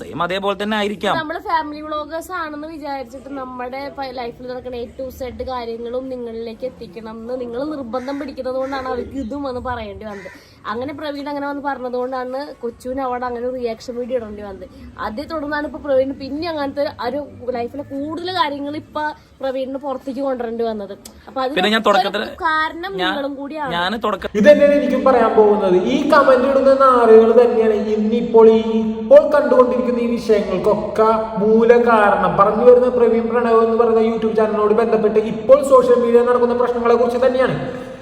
Same അതേപോലെ തന്നെ ആയിരിക്കാം. നമ്മൾ ഫാമിലി വ്ളോഗേഴ്സ് ആണെന്ന് വിചാരിച്ചിട്ട് നമ്മുടെ ലൈഫിൽ നടക്കുന്ന എ ടു സെഡ് കാര്യങ്ങളും നിങ്ങളിലേക്ക് എത്തിക്കണം എന്ന് നിങ്ങൾ നിർബന്ധം പിടിക്കുന്നത് കൊണ്ടാണ് അവർക്ക് ഇതും എന്ന് പറയേണ്ടി വന്നത്. അങ്ങനെ പ്രവീൺ അങ്ങനെ വന്ന് പറഞ്ഞതുകൊണ്ടാണ് കൊച്ചുവിന് അവിടെ അങ്ങനെ റിയാക്ഷൻ വീഡിയോ ഇടേണ്ടി വന്നത്. അതേ തുടർന്നാണ് ഇപ്പൊ പ്രവീൺ പിന്നെ അങ്ങനത്തെ ഒരു ലൈഫിലെ കൂടുതൽ കാര്യങ്ങൾ ഇപ്പൊ പ്രവീണിന് പുറത്തേക്ക് കൊണ്ടുവരേണ്ടി വന്നത്. അപ്പൊ പിന്നെ ഞാൻ തുടക്കത്തിൽ കാരണം നിങ്ങളും കൂടിയാണ്. ഞാൻ തുടക്ക ഇത് തന്നെയാണ് എനിക്കും പറയാൻ പോകുന്നത്. ഈ കമന്റ് ഇടുന്ന നാളുകൾ തന്നെയാണ് ഇന്നിപ്പോൾ ഈ ഇപ്പോൾ കണ്ടുകൊണ്ടിരിക്കുന്ന ഈ വിഷയങ്ങൾക്കൊക്കെ മൂല കാരണം. പറഞ്ഞു വരുന്ന പ്രവീൺ പ്രണവ് എന്ന് പറയുന്ന യൂട്യൂബ് ചാനലിനോട് ബന്ധപ്പെട്ട് ഇപ്പോൾ സോഷ്യൽ മീഡിയ നടക്കുന്ന പ്രശ്നങ്ങളെ കുറിച്ച് തന്നെയാണ്.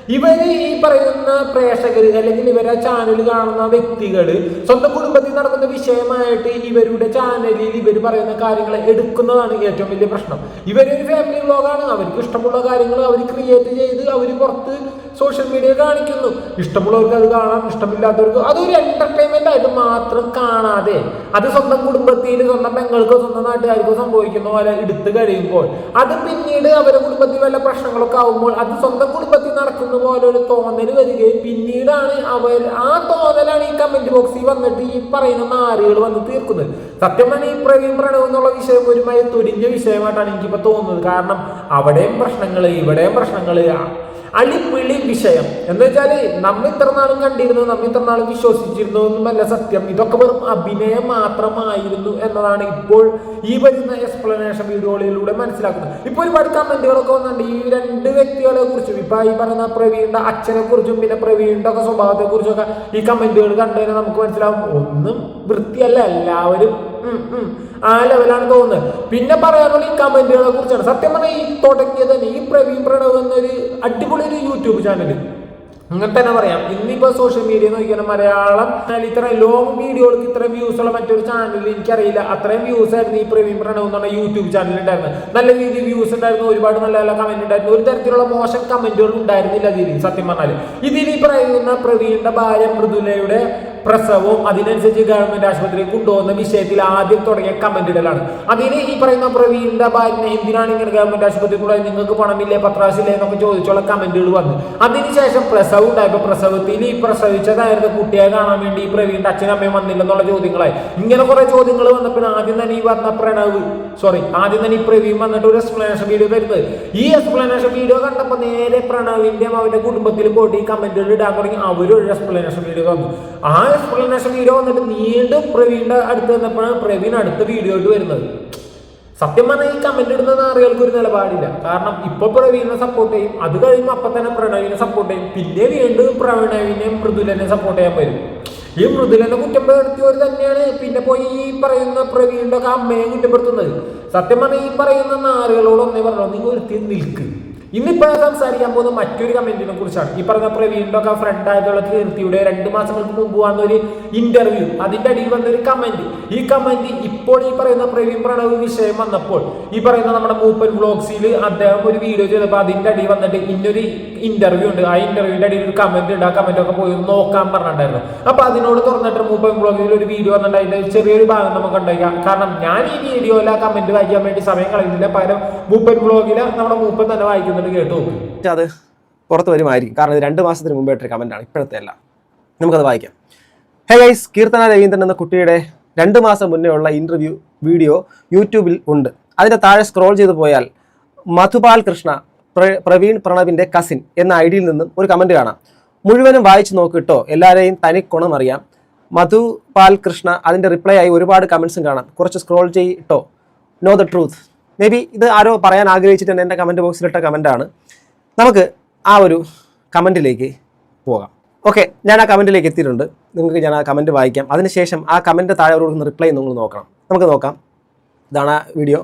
ഇവർ ഈ പറയുന്ന പ്രേക്ഷകർ അല്ലെങ്കിൽ ഇവരെ ചാനൽ കാണുന്ന വ്യക്തികൾ സ്വന്തം കുടുംബത്തിൽ നടക്കുന്ന വിഷയമായിട്ട് ഇവരുടെ ചാനലിൽ ഇവർ പറയുന്ന കാര്യങ്ങൾ എടുക്കുന്നതാണ് ഏറ്റവും വലിയ പ്രശ്നം. ഇവരൊരു ഫാമിലി വ്ളോഗാണ് അവർക്ക് ഇഷ്ടമുള്ള കാര്യങ്ങൾ അവർ ക്രിയേറ്റ് ചെയ്ത് അവർ പുറത്ത് സോഷ്യൽ മീഡിയ കാണിക്കുന്നു. ഇഷ്ടമുള്ളവർക്ക് അത് കാണാം ഇഷ്ടമില്ലാത്തവർക്ക് അതൊരു എന്റർടൈൻമെന്റ് ആയിട്ട് മാത്രം കാണാതെ അത് സ്വന്തം കുടുംബത്തിൽ സ്വന്തം പെങ്ങൾക്കോ സ്വന്തം നാട്ടുകാർക്കോ സംഭവിക്കുന്ന പോലെ എടുത്തു കഴിയുമ്പോൾ അത് പിന്നീട് അവരുടെ കുടുംബത്തിൽ വല്ല പ്രശ്നങ്ങളൊക്കെ ആവുമ്പോൾ അത് സ്വന്തം കുടുംബത്തിൽ നടക്കുന്ന പോലെ ഒരു തോന്നൽ വരികയും പിന്നീടാണ് അവർ ആ തോന്നലാണ് ഈ കമന്റ് ബോക്സിൽ വന്നിട്ട് ഈ പറയുന്ന നാരുകൾ വന്ന് തീർക്കുന്നത്. സത്യം പറഞ്ഞാൽ ഈ പ്രവീൺ പ്രണവ് എന്നുള്ള വിഷയം ഒരുമായി തൊരിഞ്ഞ വിഷയമായിട്ടാണ് എനിക്കിപ്പോ തോന്നുന്നത്. കാരണം അവിടെയും പ്രശ്നങ്ങൾ ഇവിടെയും പ്രശ്നങ്ങൾ അളിപ്പിളി വിഷയം. എന്ന് വെച്ചാൽ നമ്മ ഇത്ര നാളും കണ്ടിരുന്നു നമ്മ ഇത്ര നാളും വിശ്വസിച്ചിരുന്നു എന്നുമല്ല സത്യം. ഇതൊക്കെ വെറും അഭിനയം മാത്രമായിരുന്നു എന്നതാണ് ഇപ്പോൾ ഈ വരുന്ന എക്സ്പ്ലനേഷൻ വീഡിയോകളിലൂടെ മനസ്സിലാക്കുന്നത്. ഇപ്പൊ ഒരുപാട് കമന്റുകളൊക്കെ വന്നിട്ടുണ്ട്. ഈ രണ്ട് വ്യക്തികളെ കുറിച്ചും ഇപ്പൊ ഈ പറയുന്ന പ്രവീണിന്റെ അച്ഛനെ കുറിച്ചും പിന്നെ പ്രവീണിന്റെ ഒക്കെ സ്വഭാവത്തെ കുറിച്ചൊക്കെ ഈ കമന്റുകൾ കണ്ടു നമുക്ക് മനസ്സിലാവും. ഒന്നും വൃത്തിയല്ല. എല്ലാവരും. ആ ലെവലാണ് തോന്നുന്നത്. പിന്നെ പറയാനുള്ള ഈ കമന്റുകളെ കുറിച്ചാണ്. സത്യം പറഞ്ഞാൽ ഈ തുടങ്ങിയത് തന്നെ ഈ പ്രവീൺ പ്രണവ് എന്നൊരു അടിപൊളി ഒരു യൂട്യൂബ് ചാനൽ അങ്ങനെ തന്നെ പറയാം. ഇന്നിപ്പോ സോഷ്യൽ മീഡിയ നോക്കിയാൽ മലയാളം ഇത്ര ലോങ് വീഡിയോകൾക്ക് ഇത്ര വ്യൂസ് ഉള്ള മറ്റൊരു ചാനൽ എനിക്കറിയില്ല. അത്രയും വ്യൂസ് ആയിരുന്നു ഈ പ്രവീൺ പ്രണവ് എന്ന് പറഞ്ഞ യൂട്യൂബ് ചാനൽ ഉണ്ടായിരുന്നത് നല്ല രീതിയിൽ വ്യൂസ് ഉണ്ടായിരുന്നു ഒരുപാട് നല്ല നല്ല കമന്റ് ഉണ്ടായിരുന്നു ഒരു തരത്തിലുള്ള മോശം കമന്റുകൾ ഉണ്ടായിരുന്നില്ല ഇതിൽ സത്യം പറഞ്ഞാൽ ഇതിൽ ഈ പറയുന്ന പ്രവീണിന്റെ ഭാര്യ മൃദുലയുടെ പ്രസവവും അതിനനുസരിച്ച് ഗവൺമെന്റ് ആശുപത്രിയിൽ കൊണ്ടുപോകുന്ന വിഷയത്തിൽ ആദ്യം തുടങ്ങിയ കമന്റ് ഇടലാണ്. അതിന് ഈ പറയുന്ന പ്രവീണിന്റെ ഭാര്യനെ എന്തിനാണ് ഇങ്ങനെ ഗവൺമെന്റ് ആശുപത്രി കൂടെ നിങ്ങൾക്ക് പണമില്ലേ പത്രാശില്ലേ എന്നൊക്കെ ചോദിച്ചുള്ള കമന്റുകൾ വന്നു. അതിനുശേഷം പ്രസവം ഉണ്ടായപ്പോൾ പ്രസവത്തിന് ഈ പ്രസവിച്ചതായിരുന്നു കുട്ടിയെ കാണാൻ വേണ്ടി ഈ പ്രവീണിന്റെ അച്ഛനും അമ്മയും വന്നില്ലെന്നുള്ള ചോദ്യങ്ങളായി. ഇങ്ങനെ കുറെ ചോദ്യങ്ങൾ വന്നപ്പോൾ ആദ്യം തന്നെ ഈ വന്ന പ്രണവ് സോറി ആദ്യം തന്നെ ഈ പ്രവീൺ വന്നിട്ട് ഒരു എക്സ്പ്ലനേഷൻ വീഡിയോ തരുന്നത് ഈ എക്സ്പ്ലനേഷൻ വീഡിയോ കണ്ടപ്പോൾ നേരെ പ്രണവിന്റെ അവന്റെ കുടുംബത്തിൽ പോയിട്ട് ഈ കമന്റുകൾ ഇടാൻ തുടങ്ങി. അവരൊരു എക്സ്പ്ലനേഷൻ വീഡിയോ തന്നു. ആ എക്സ്പ്ലനേഷൻ വീഡിയോ വന്നിട്ട് വീണ്ടും പ്രവീണിന്റെ അടുത്ത് വന്നപ്പോഴാണ് പ്രവീൺ അടുത്ത വീഡിയോ ആയിട്ട് വരുന്നത്. സത്യം പറഞ്ഞാൽ ഈ കമന്റ് ഇടുന്നത് അറിയാൾക്ക് ഒരു നിലപാടില്ല. കാരണം ഇപ്പൊ പ്രവീണിനെ സപ്പോർട്ട് ചെയ്യും അത് കഴിയുമ്പോൾ അപ്പൊ തന്നെ പ്രണവിനെ സപ്പോർട്ട് ചെയ്യും. പിന്നെ വീണ്ടും പ്രണവിനെയും മൃദുലനെ സപ്പോർട്ട് ചെയ്യാൻ വരും. ഈ മൃദുലനെ കുറ്റപ്പെടുത്തിയവർ തന്നെയാണ് പിന്നെ പോയി ഈ പറയുന്ന പ്രവീണിന്റെ ഒക്കെ അമ്മയെ കുറ്റപ്പെടുത്തുന്നത്. സത്യം പറഞ്ഞാൽ ഈ പറയുന്ന നാറുകളോട് ഒന്നേ പറഞ്ഞു നിങ്ങൾ ഒരുത്തി നിൽക്ക്. ഇന്നിപ്പോൾ സംസാരിക്കാൻ പോകുന്ന മറ്റൊരു കമന്റിനെ കുറിച്ചാണ്. ഈ പറഞ്ഞ പ്രവീണിന്റെ ഒക്കെ ഫ്രണ്ട് ആയിട്ടുള്ള കീർത്തിയുടെ രണ്ട് മാസങ്ങൾക്ക് മുമ്പ് വന്ന ഒരു ഇന്റർവ്യൂ അതിന്റെ അടിയിൽ വന്ന ഒരു കമന്റ് ഈ കമന്റ് ഇപ്പോൾ ഈ പറയുന്ന പ്രവീൺ പ്രണവ് വിഷയം വന്നപ്പോൾ ഈ പറയുന്ന നമ്മുടെ മൂപ്പൻ വ്ളോഗ്സിൽ അദ്ദേഹം ഒരു വീഡിയോ ചെയ്തപ്പോൾ അതിന്റെ അടിയിൽ വന്നിട്ട് ഇന്നൊരു ഇന്റർവ്യൂ ഉണ്ട്. ആ ഇന്റർവ്യൂവിന്റെ അടിയിൽ ഒരു കമന്റ് ഉണ്ട്. ആ കമന്റ് ഒക്കെ പോയി നോക്കാൻ പറഞ്ഞിട്ടുണ്ടായിരുന്നു. അപ്പൊ അതിനോട് തുറന്നിട്ട് മൂപ്പൻ ബ്ലോഗിൽ ഒരു വീഡിയോ വന്നിട്ട് അതിന്റെ ചെറിയൊരു ഭാഗം നമുക്ക് ഉണ്ടായിരിക്കാം കാരണം ഞാൻ ഈ വീഡിയോയിൽ ആ കമന്റ് വായിക്കാൻ വേണ്ടി സമയം കളയുന്നില്ല. പകരം മൂപ്പൻ ബ്ലോഗിൽ നമ്മുടെ മൂപ്പൻ തന്നെ വായിക്കുന്നുണ്ട്. അത് പുറത്ത് വരുമായിരിക്കും. കാരണം ഇത് രണ്ട് മാസത്തിന് മുമ്പേ ഇട്ടൊരു കമന്റാണ് ഇപ്പോഴത്തെ അല്ല നമുക്കത് വായിക്കാം. ഹേ ഗൈസ് കീർത്തന രവീന്ദ്രൻ എന്ന കുട്ടിയുടെ രണ്ട് മാസം മുന്നേ ഉള്ള ഇന്റർവ്യൂ വീഡിയോ യൂട്യൂബിൽ ഉണ്ട്. അതിന്റെ താഴെ സ്ക്രോൾ ചെയ്ത് പോയാൽ മധുപാൽ കൃഷ്ണ പ്രവീൺ പ്രണവിന്റെ കസിൻ എന്ന ഐ ഡിയിൽ നിന്നും ഒരു കമന്റ് കാണാം. മുഴുവനും വായിച്ചു നോക്കിട്ടോ? എല്ലാവരെയും തനി ഗുണം അറിയാം. മധുപാൽ കൃഷ്ണ അതിന്റെ റിപ്ലൈ ആയി ഒരുപാട് കമൻസും കാണാം. കുറച്ച് scroll ചെയ്യിട്ടോ know the truth may be ഇത് ആരോ പറയാൻ ആഗ്രഹിച്ചിട്ട് എന്റെ കമന്റ് ബോക്സിലിട്ട കമന്റാണ് നമുക്ക് ആ ഒരു കമന്റിലേക്ക് പോകാം. ഓക്കെ ഞാൻ ആ കമന്റിലേക്ക് എത്തിയിട്ടുണ്ട്. നിങ്ങൾക്ക് ഞാൻ ആ കമന്റ് വായിക്കാം. അതിനുശേഷം ആ കമന്റ് താഴെ കൊടുക്കുന്ന റിപ്ലൈ നിങ്ങൾ നോക്കണം. നമുക്ക് നോക്കാം. ഇതാണ് ആ വീഡിയോ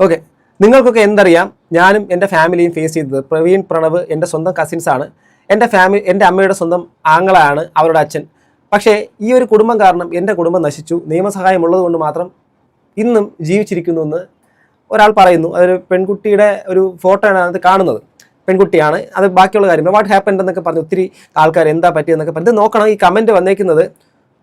ഓക്കെ നിങ്ങൾക്കൊക്കെ എന്തറിയാം? ഞാനും എന്റെ ഫാമിലിയും ഫേസ് ചെയ്തത് പ്രവീൺ പ്രണവ് എന്റെ സ്വന്തം കസിൻസാണ് എന്റെ ഫാമിലി എന്റെ അമ്മയുടെ സ്വന്തം ആങ്ങളാണ് അവരുടെ അച്ഛൻ. പക്ഷേ ഈ ഒരു കുടുംബം കാരണം എന്റെ കുടുംബം നശിച്ചു. നിയമസഹായമുള്ളത് കൊണ്ട് മാത്രം ഇന്നും ജീവിച്ചിരിക്കുന്നു എന്ന് ഒരാൾ പറയുന്നു അതൊരു പെൺകുട്ടിയുടെ ഒരു ഫോട്ടോയാണ് ആണ് അത് കാണുന്നത് പെൺകുട്ടിയാണ്. അത് ബാക്കിയുള്ള കാര്യം വാട്ട് ഹാപ്പൻ എന്നൊക്കെ പറഞ്ഞ് ഒത്തിരി ആൾക്കാർ എന്താ പറ്റിയെന്നൊക്കെ പറഞ്ഞ് നോക്കണം. ഈ കമന്റ് വന്നേക്കുന്നത്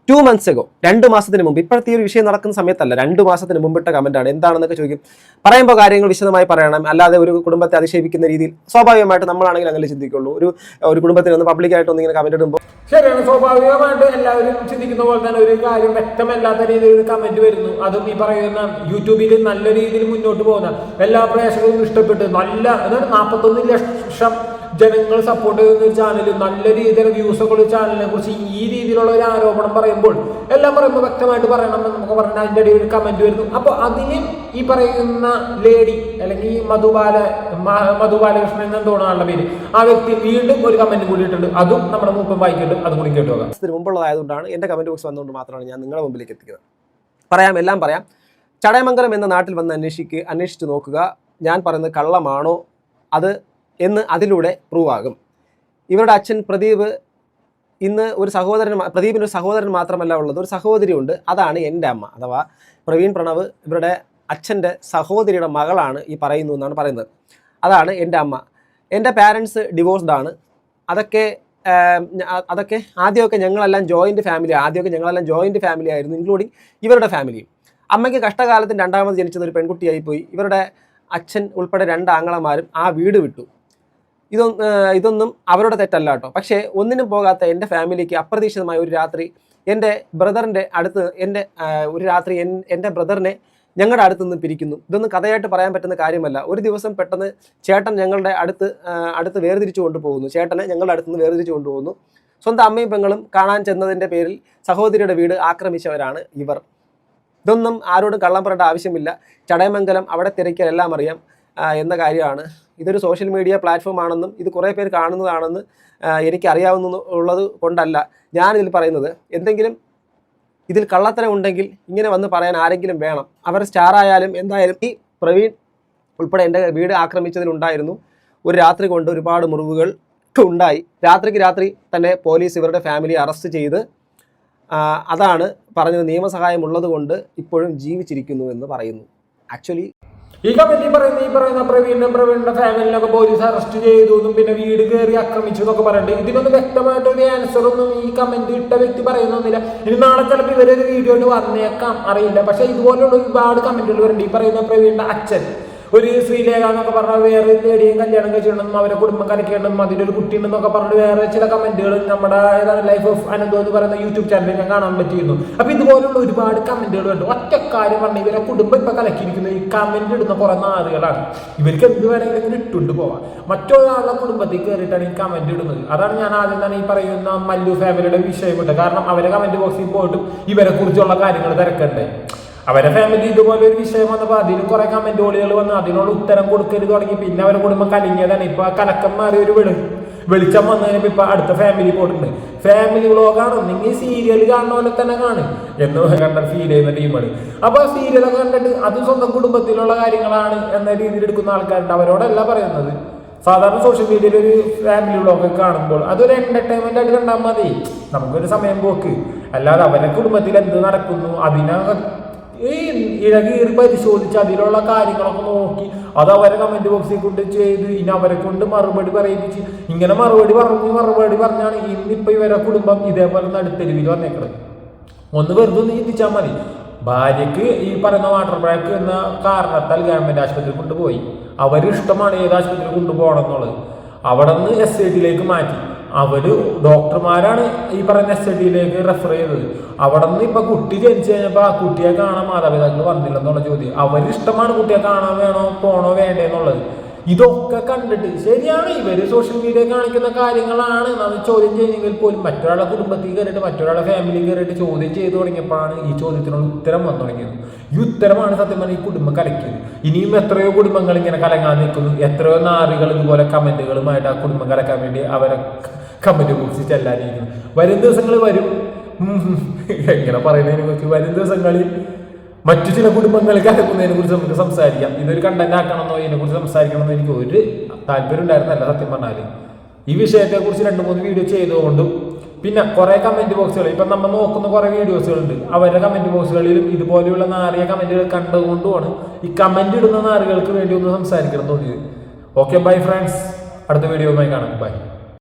ടു മന്ത്സ് എഗോ രണ്ട് മാസത്തിന് മുമ്പ്. ഇപ്പോഴത്തെ ഈ ഒരു വിഷയം നടക്കുന്ന സമയത്തല്ല രണ്ട് മാസത്തിന് മുമ്പിട്ട കമന്റാണ് എന്താണെന്നൊക്കെ ചോദിക്കും. പറയുമ്പോൾ കാര്യങ്ങൾ വിശദമായി പറയണം. അല്ലാതെ ഒരു കുടുംബത്തെ അധിക്ഷേപിക്കുന്ന രീതിയിൽ സ്വാഭാവികമായിട്ട് നമ്മളാണെങ്കിൽ അങ്ങനെ ചിന്തിക്കുള്ളൂ. ഒരു ഒരു കുടുംബത്തിന് ഒന്ന് പബ്ലിക്കായിട്ട് ഒന്നിങ്ങനെ കമന്റ് ഇടുമ്പോൾ ശരിയാണ് സ്വാഭാവികമായിട്ട് എല്ലാവരും ചിന്തിക്കുന്ന പോലെ തന്നെ ഒരു കാര്യം വ്യക്തമല്ലാത്ത രീതിയിൽ ഒരു കമന്റ് വരുന്നു. അതും ഈ പറയുന്ന യൂട്യൂബിൽ നല്ല രീതിയിൽ മുന്നോട്ട് പോകുന്ന എല്ലാ പ്രേക്ഷകരും ഇഷ്ടപ്പെട്ട് നല്ല എന്താണ് നാൽപ്പത്തൊന്ന് ലക്ഷം ജനങ്ങൾ സപ്പോർട്ട് ചെയ്യുന്ന ഒരു ചാനൽ നല്ല രീതിയിൽ വ്യൂസ് ഒക്കെ ഉള്ള ചാനലിനെ കുറിച്ച് ഈ രീതിയിലുള്ള ഒരു ആരോപണം പറയുമ്പോൾ എല്ലാം പറയുമ്പോൾ വ്യക്തമായിട്ട് പറയണം എന്ന് നമുക്ക് പറഞ്ഞാൽ അതിന്റെ ഇടയിൽ ഒരു കമന്റ് വരുന്നു. അപ്പോൾ അതിന് ഈ പറയുന്ന ലേഡി അല്ലെങ്കിൽ മധുബാല മധുബാലകൃഷ്ണൻ എന്ന് തോന്നുന്ന പേര് ആ വ്യക്തി വീണ്ടും ഒരു കമന്റ് കൂടിയിട്ടുണ്ട്. അതും നമ്മുടെ മൂപ്പം വായിക്കിട്ട്. അതും കൂടി കേട്ടു ഇതിന് മുമ്പുള്ളതായതുകൊണ്ടാണ് എന്റെ കമന്റ് ബോക്സ് വന്നുകൊണ്ട് മാത്രമാണ് ഞാൻ നിങ്ങളുടെ മുമ്പിലേക്ക് എത്തിക്കുന്നത്. പറയാം എല്ലാം പറയാം. ചടയമംഗലം എന്ന നാട്ടിൽ വന്ന് അന്വേഷിക്കുക അന്വേഷിച്ച് നോക്കുക. ഞാൻ പറയുന്നത് കള്ളമാണോ? അത് എന്ന് അതിലൂടെ പ്രൂവ് ആകും. ഇവരുടെ അച്ഛൻ പ്രദീപ് ഇന്ന് ഒരു സഹോദരൻ പ്രദീപിന് ഒരു സഹോദരൻ മാത്രമല്ല ഉള്ളത്. ഒരു സഹോദരി ഉണ്ട്. അതാണ് എന്റെ അമ്മ അഥവാ പ്രവീൺ പ്രണവ് ഇവരുടെ അച്ഛന്റെ സഹോദരിയുടെ മകളാണ് ഈ പറയുന്നു എന്നാണ് പറയുന്നത്. അതാണ് എന്റെ അമ്മ. എന്റെ പാരൻസ് ഡിവോഴ്സ്ഡ് ആണ്. അതൊക്കെ അതൊക്കെ ആദ്യമൊക്കെ ഞങ്ങളെല്ലാം ജോയിന്റ് ഫാമിലി ആദ്യമൊക്കെ ഞങ്ങളെല്ലാം ജോയിന്റ് ഫാമിലി ആയിരുന്നു ഇൻക്ലൂഡിങ് ഇവരുടെ ഫാമിലിയും അമ്മയ്ക്ക് കഷ്ടകാലത്തിന് രണ്ടാമത് ജനിച്ചത് ഒരു പെൺകുട്ടിയായി പോയി ഇവരുടെ അച്ഛൻ ഉൾപ്പെടെ രണ്ട് ആങ്ങളമാരും ആ വീട് വിട്ടു. ഇതൊന്നും ഇതൊന്നും അവരുടെ തെറ്റല്ല കേട്ടോ. പക്ഷേ ഒന്നിനും പോകാത്ത എന്റെ ഫാമിലിക്ക് അപ്രതീക്ഷിതമായ ഒരു രാത്രി എന്റെ ബ്രദറിന്റെ അടുത്ത് എന്റെ ഒരു രാത്രി എൻ- എന്റെ ബ്രദറിനെ ഞങ്ങളുടെ അടുത്ത് നിന്ന് പിരിക്കുന്നു. ഇതൊന്നും കഥയായിട്ട് പറയാൻ പറ്റുന്ന കാര്യമല്ല. ഒരു ദിവസം പെട്ടെന്ന് ചേട്ടൻ ഞങ്ങളുടെ അടുത്ത് അടുത്ത് വേർതിരിച്ചു കൊണ്ടുപോകുന്നു. ചേട്ടനെ ഞങ്ങളുടെ അടുത്ത് നിന്ന് വേർതിരിച്ചു കൊണ്ടുപോകുന്നു. സ്വന്തം അമ്മയും പെങ്ങളും കാണാൻ ചെന്നതിന്റെ പേരിൽ സഹോദരിയുടെ വീട് ആക്രമിച്ചവരാണ് ഇവർ. ഇതൊന്നും ആരോടും കള്ളം പറയേണ്ട ആവശ്യമില്ല. ചടയമംഗലം അവിടെ തിരക്കിയാൽ എല്ലാം അറിയാം എന്ന കാര്യമാണ്. ഇതൊരു സോഷ്യൽ മീഡിയ പ്ലാറ്റ്ഫോം ആണെന്നും ഇത് കുറേ പേര് കാണുന്നതാണെന്ന് എനിക്കറിയാവുന്ന ഉള്ളത് കൊണ്ടല്ല. ഞാനിതിൽ പറയുന്നത് എന്തെങ്കിലും ഇതിൽ കള്ളത്തരം ഉണ്ടെങ്കിൽ ഇങ്ങനെ വന്ന് പറയാൻ ആരെങ്കിലും വേണം. അവർ സ്റ്റാർ ആയാലും എന്തായാലും ഈ പ്രവീൺ ഉൾപ്പെടെ എന്റെ വീട് ആക്രമിച്ചതിലുണ്ടായിരുന്നു ഒരു രാത്രി കൊണ്ട് ഒരുപാട് മുറിവുകൾ ഉണ്ടായി. രാത്രിക്ക് രാത്രി തന്നെ പോലീസ് ഇവരുടെ ഫാമിലി അറസ്റ്റ് ചെയ്ത് അതാണ് പറഞ്ഞത് നിയമസഹായം ഉള്ളതുകൊണ്ട് ഇപ്പോഴും ജീവിച്ചിരിക്കുന്നു എന്ന് പറയുന്നു. ആക്ച്വലി ഈ കമ്മിറ്റി പറയുന്ന ഈ പറയുന്ന പ്രവീണിനും പ്രവീണിന്റെ ഫാമിലിനൊക്കെ പോലീസ് അറസ്റ്റ് ചെയ്തു എന്നും പിന്നെ വീട് കയറി ആക്രമിച്ചു എന്നൊക്കെ പറയുന്നുണ്ട് ഇതിനൊന്നും വ്യക്തമായിട്ട് ഒരു ആൻസർ ഒന്നും ഈ കമന്റ് ഇട്ട വ്യക്തി പറയുന്നൊന്നുമില്ല ഇനി നാളെ ചിലപ്പോൾ ഇവരൊരു വീഡിയോയിൽ വന്നേക്കാം അറിയില്ല. പക്ഷെ ഇതുപോലുള്ള ഒരുപാട് കമന്റുകൾ വരുന്നുണ്ട്. ഈ പറയുന്ന പ്രവീണിന്റെ അച്ഛൻ. ഒരു ശ്രീലേഖ എന്നൊക്കെ പറഞ്ഞാൽ വേറെ ലേഡിയും കല്യാണം കഴിച്ചിട്ടുണ്ടെന്നും അവരെ കുടുംബം കലക്കിയിട്ടുണ്ടെന്നും ഒരു കുട്ടിയുണ്ടെന്നൊക്കെ പറഞ്ഞിട്ട് വേറെ ചില കമന്റുകൾ നമ്മുടെ ഏതാണ് ലൈഫ് ഓഫ് അനന്തോ എന്ന് പറയുന്ന യൂട്യൂബ് ചാനലിൽ ഞാൻ കാണാൻ പറ്റിയിരുന്നു. അപ്പൊ ഇതുപോലുള്ള ഒരുപാട് കമന്റുകൾ ഉണ്ട് ഒറ്റ കാര്യം പറഞ്ഞ ഇവരെ കുടുംബം ഇപ്പൊ കലക്കിയിരിക്കുന്നത് ഈ കമന്റ് ഇടുന്ന കുറെ നാളുകളാണ്. ഇവർക്ക് എന്ത് വേണമെങ്കിലും ഇട്ടുകൊണ്ട് പോവാം. മറ്റൊരാളുടെ കുടുംബത്തിൽ കയറിയിട്ടാണ് ഈ കമന്റ് ഇടുന്നത്. അതാണ് ഞാൻ ആദ്യം തന്നെ ഈ പറയുന്ന മല്ലു ഫാമിലിയുടെ വിഷയം ഇട്ടത്. കാരണം അവരെ കമന്റ് ബോക്സിൽ പോയിട്ടും ഇവരെ കുറിച്ചുള്ള കാര്യങ്ങൾ തിരക്കണ്ടേ? അവരെ ഫാമിലി ഇതുപോലെ ഒരു വിഷയം വന്നപ്പോൾ അതിന് കുറെ കമന്റോളികൾ വന്ന് അതിനോട് ഉത്തരം കൊടുക്കരുത് തുടങ്ങി. പിന്നെ അവരെ കുടുംബം കലങ്ങിയതാണ്. ഇപ്പൊ ആ കലക്കം മാറി ഒരു വെളി വെളിച്ചം വന്നതിന് ഇപ്പൊ അടുത്ത ഫാമിലി പോയിട്ടുണ്ട്. ഫാമിലി വ്ളോഗാണ് നിങ്ങൾ സീരിയൽ കാണുന്ന പോലെ തന്നെ കാണും എന്ന് കണ്ട ഫീൽ ചെയ്യുന്ന ടീമാണ് അപ്പൊ സീരിയലൊക്കെ കണ്ടിട്ട് അത് സ്വന്തം കുടുംബത്തിലുള്ള കാര്യങ്ങളാണ് എന്ന രീതിയിൽ എടുക്കുന്ന ആൾക്കാരുണ്ട്. അവരോടല്ല പറയുന്നത്. സാധാരണ സോഷ്യൽ മീഡിയയിൽ ഒരു ഫാമിലി വ്ളോഗ് കാണുമ്പോൾ അതൊരു എന്റർടൈൻമെന്റ് ആയിട്ട് കണ്ടാൽ മതി. നമുക്കൊരു സമയം പോക്ക്. അല്ലാതെ അവരുടെ കുടുംബത്തിൽ എന്ത് നടക്കുന്നു? അതിനക ഈ ഇഴകീറി പരിശോധിച്ച് അതിലുള്ള കാര്യങ്ങളൊക്കെ നോക്കി. അത് അവരെ കമന്റ് ബോക്സിൽ കൊണ്ട് ചെയ്ത്. ഇനി അവരെ കൊണ്ട് മറുപടി പറയിപ്പിച്ച്. ഇങ്ങനെ മറുപടി പറഞ്ഞു മറുപടി പറഞ്ഞാണ് ഇന്നിപ്പോ ഇവരെ കുടുംബം ഇതേപോലെ നടുത്തെരുവിൽ വന്നേക്കണത്. ഒന്ന് വെറുതെ ഒന്ന് ചിന്തിച്ചാൽ മതി. ഭാര്യക്ക് ഈ പറയുന്ന വാട്ടർ ബ്രാക്ക് എന്ന കാരണത്താൽ ഗവൺമെന്റ് ആശുപത്രി കൊണ്ടുപോയി. അവരിഷ്ടമാണ് ഏത് ആശുപത്രി കൊണ്ടുപോകണം എന്നുള്ളത്. അവിടെ നിന്ന് എസ് ഐ ടിയിലേക്ക് മാറ്റി. അവർ ഡോക്ടർമാരാണ് ഈ പറയുന്ന ഐ റെഫർ ചെയ്തത്. അവിടെ നിന്ന് ഇപ്പൊ കുട്ടി ജനിച്ചു കഴിഞ്ഞപ്പോ ആ കുട്ടിയെ കാണാൻ മാതാപിതാക്കൾ വന്നില്ലെന്നുള്ള ചോദ്യം. അവരിഷ്ടമാണ് കുട്ടിയെ കാണാൻ വേണോ പോണോ വേണ്ടേ എന്നുള്ളത്. ഇതൊക്കെ കണ്ടിട്ട് ശരിയാണ് ഇവർ സോഷ്യൽ മീഡിയ കാണിക്കുന്ന കാര്യങ്ങളാണ്. അത് ചോദ്യം ചെയ്യുന്നെങ്കിൽ പോലും മറ്റൊരാളെ കുടുംബത്തിൽ കയറിയിട്ട് മറ്റൊരാളെ ഫാമിലി കയറിയിട്ട് ചോദ്യം ചെയ്തു തുടങ്ങിയപ്പോഴാണ് ഈ ചോദ്യത്തിനുള്ള ഉത്തരം വന്നു തുടങ്ങിയത്. ഈ ഉത്തരമാണ് സത്യം പറഞ്ഞാൽ ഈ കുടുംബം കലക്കിയത്. ഇനിയും എത്രയോ കുടുംബങ്ങൾ ഇങ്ങനെ കലങ്ങാൻ നിൽക്കുന്നു. എത്രയോ നാറുകൾ ഇതുപോലെ കമന്റുകളുമായിട്ട് ആ കുടുംബം കലക്കാൻ വേണ്ടി അവരെ കമന്റ് ബോക്സിൽ ചെല്ലാനിരിക്കുന്നു. വരും ദിവസങ്ങൾ വരും. എങ്ങനെ പറയുന്നതിനെ കുറിച്ച് വരും ദിവസങ്ങളിൽ മറ്റു ചില കുടുംബങ്ങൾ കലക്കുന്നതിനെ കുറിച്ച് നമുക്ക് സംസാരിക്കാം. ഇതൊരു കണ്ടന്റ് ആക്കണമെന്നോ ഇതിനെ കുറിച്ച് സംസാരിക്കണമെന്നോ എനിക്ക് ഒരു താല്പര്യം ഉണ്ടായിരുന്നല്ല സത്യം പറഞ്ഞാൽ ഈ വിഷയത്തെ കുറിച്ച് രണ്ട് മൂന്ന് വീഡിയോ ചെയ്തുകൊണ്ടും പിന്നെ കുറെ കമന്റ് ബോക്സുകൾ ഇപ്പൊ നമ്മൾ നോക്കുന്ന കുറെ വീഡിയോസുകളുണ്ട് അവരുടെ കമന്റ് ബോക്സുകളിലും ഇതുപോലെയുള്ള നാറിയ കമന്റുകൾ കണ്ടുകൊണ്ടുമാണ് ഈ കമന്റ് ഇടുന്ന നാറുകൾക്ക് വേണ്ടി ഒന്ന് സംസാരിക്കണം തോന്നിയത്. ഓക്കെ ബൈ ഫ്രണ്ട്സ് അടുത്ത വീഡിയോയുമായി കാണാം. ബൈ